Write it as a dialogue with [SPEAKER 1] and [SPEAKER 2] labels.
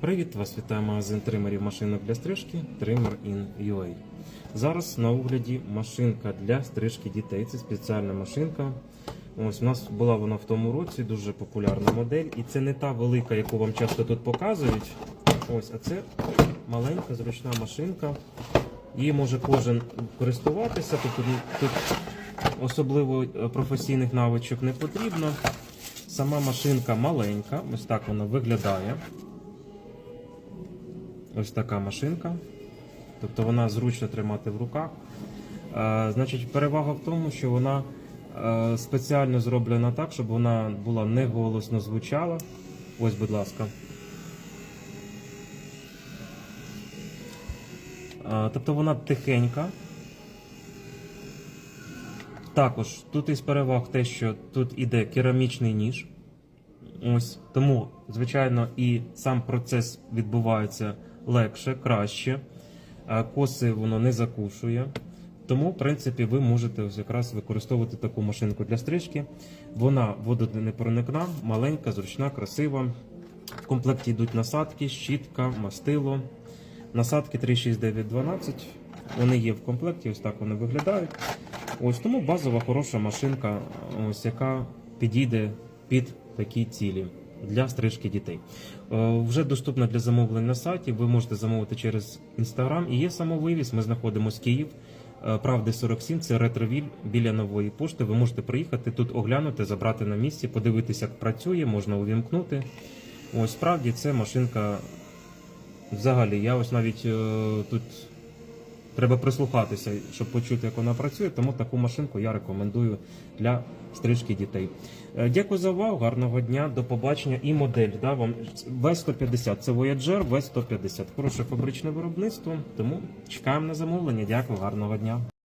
[SPEAKER 1] Привіт, вас вітає магазин тримерів машинок для стрижки Trimmer in UA. Зараз на огляді машинка для стрижки дітей. Це спеціальна машинка. Ось у нас була вона в тому році, дуже популярна модель. І це не та велика, яку вам часто тут показують. Ось, а це маленька зручна машинка. Її може кожен користуватися. Тобто тут особливо е, професійних навичок не потрібно. Сама машинка маленька, ось так вона виглядає. Ось така машинка. Тобто вона зручно тримати в руках. Е, значить, перевага в тому, що вона е, спеціально зроблена так, щоб вона була не голосно звучала. Ось, будь ласка. Е, тобто вона тихенька. Також тут із переваг те, що тут іде керамічний ніж. Ось тому, звичайно, і сам процес відбувається легше, краще. Коси воно не закушує. Тому, в принципі, ви можете ось якраз використовувати таку машинку для стрижки. Вона водонепроникна, маленька, зручна, красива. В комплекті йдуть насадки, щітка, мастило. Насадки 36912. Вони є в комплекті, ось так вони виглядають. Ось тому базова хороша машинка, ось яка підійде під такі цілі для стрижки дітей. Е, Вже доступна для замовлень на сайті. Ви можете замовити через інстаграм. І є самовивіз. Ми знаходимося Київ. е, Правди 47, це ретровіль біля нової пошти. Ви можете приїхати тут, оглянути, забрати на місці, подивитися, як працює, можна увімкнути. Ось справді це машинка. Взагалі, я ось навіть е, тут треба прислухатися, щоб почути, як вона працює. Тому таку машинку я рекомендую для стрижки дітей. Е, Дякую за увагу, гарного дня, до побачення і модель. Да, вам В150 це Voyager, В150. Хороше фабричне виробництво, тому чекаємо на замовлення. Дякую, гарного дня.